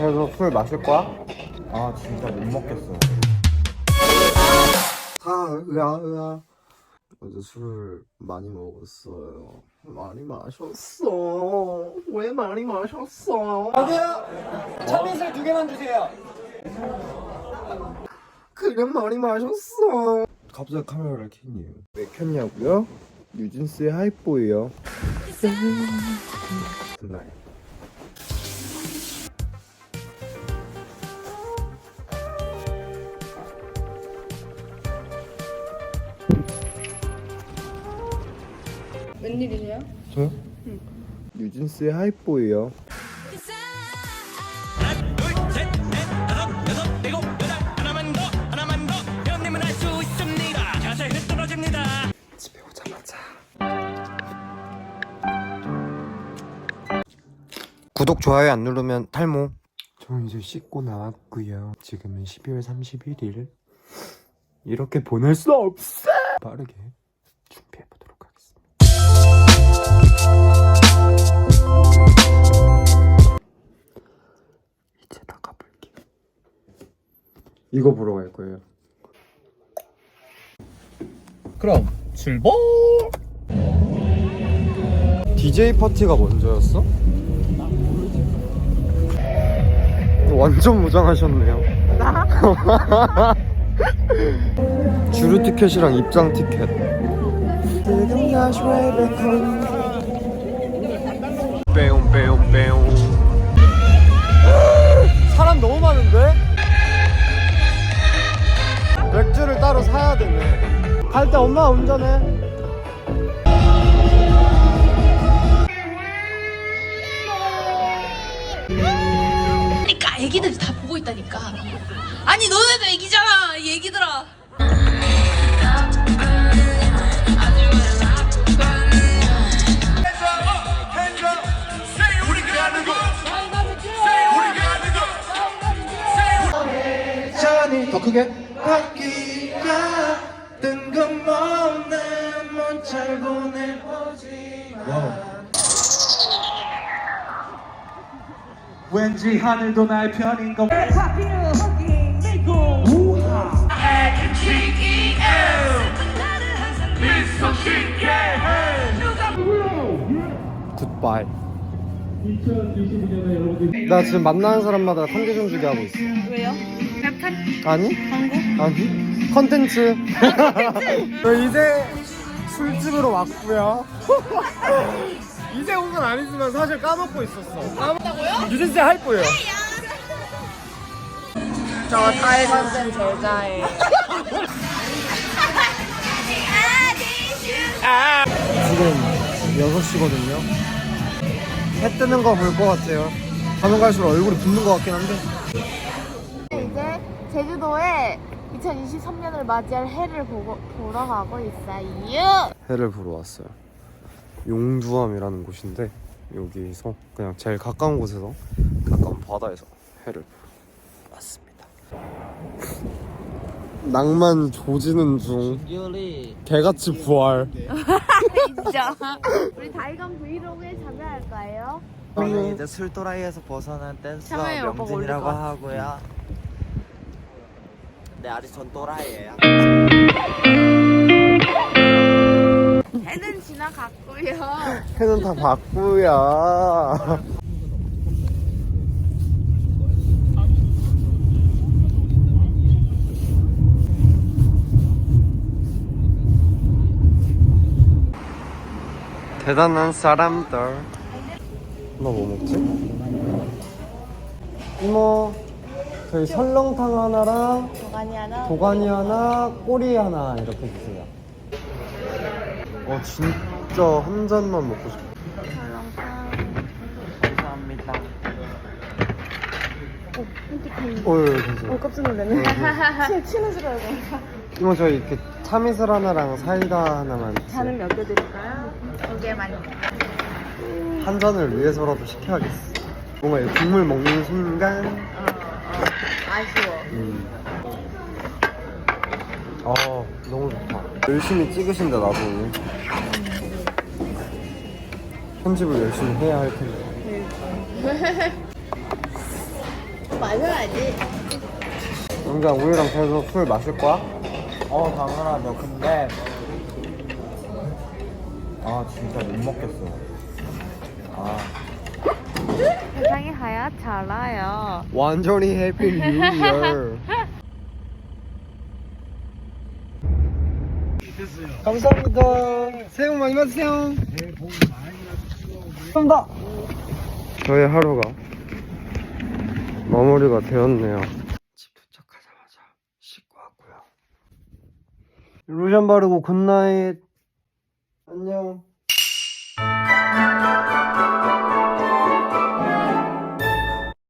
계속 술 마실 거야? 아 진짜 못 먹겠어. 아 으아 으아. 어제 술을 많이 먹었어요. 많이 마셨어. 왜 많이 마셨어? 참이슬 두 개만 주세요. 그래 많이 마셨어. 갑자기 카메라를 켰니 왜 켰냐고요? 뉴진스의 하이보이요. 굿나잇 웬일이세요? 저요? 뉴진스의 하이보이요. 집에 오자마자. 구독 좋아요 안 누르면 탈모. 저 이제 씻고 나왔고요. 지금은 12월 31일 이렇게 보낼 수 없어! 빠르게 준비해 이제 나가볼게 이거 보러 갈 거예요 그럼 출발. DJ 파티가 먼저였어? 완전 무장하셨네요. 주류 티켓이랑 입장 티켓. 빼용 빼용 빼용. 사람 너무 많은데? 맥주를 따로 사야 되네. 갈 때 엄마 운전해. 그러니까 애기들이 다 보고 있다니까. 아니 너네도 애기잖아, 이 애기들아. 더 크게. 왠지 하늘도 나의 편인 것 굿바이. 나 지금 만나는 사람마다 컨디션 주게 하고 있어. 왜요? 아니? 광고? 아니? 컨텐츠. 저 이제 술집으로 왔고요. 이제 온 건 아니지만 사실 까먹고 있었어. 까먹다고요? 유진 씨 할 거예요. 저 타이 선생 제자예요. 지금 6시거든요. 해 뜨는 거 볼 것 같아요. 가면 갈수록 얼굴이 붓는 것 같긴 한데. 제주도에 2023년을 맞이할 해를 보고, 보러 가고 있어요. 해를 보러 왔어요. 용두암이라는 곳인데 여기서 그냥 제일 가까운 곳에서 가까운 바다에서 해를 보러 왔습니다. 낭만 조지는 중 개같이 부활. 진짜. 우리 다이건 브이로그에 참여할까요? 저는 이제 술도라이에서 벗어난 댄서 참여해, 오빠가 명진이라고 올릴 것 하고요. 네 아직 전 또라이예요. 해는 지나갔고요. 해는 다 바꾸야. 대단한 사람들. 너 뭐 먹지? 이모, 저희 설렁탕 하나랑 도가니 하나. 도가니 하나, 꼬리 하나 이렇게 주세요. 어 진짜 한 잔만 먹고 싶어. 감사합니다. 어, 예, 괜찮아. 깜짝 놀랐네. 치, 치는 줄 알고. 이모 저희 이렇게 참이슬 하나랑 사이다 하나만 주세요. 잔은 몇개 드릴까요? 두 개만. 한 잔을 위해서라도 시켜야겠어. 뭔가 이 국물 먹는 순간. 아쉬워. 음. 아 너무 좋다. 열심히 찍으신다 나도. 편집을 열심히 해야 할 텐데. 마셔야지. 영자 우리랑 계속 술 마실 거야? 어 당연하죠 근데 아 진짜 못 먹겠어 아 하얗지 않아요. 완전히 해피 뉴 이어. 감사합니다. 새해 복 많이 받으세요 새해 복 많이 받으세요. 감사합니다. 저의 하루가 마무리가 되었네요. 집 도착하자마자 씻고 왔고요. 로션 바르고 굿나잇. 안녕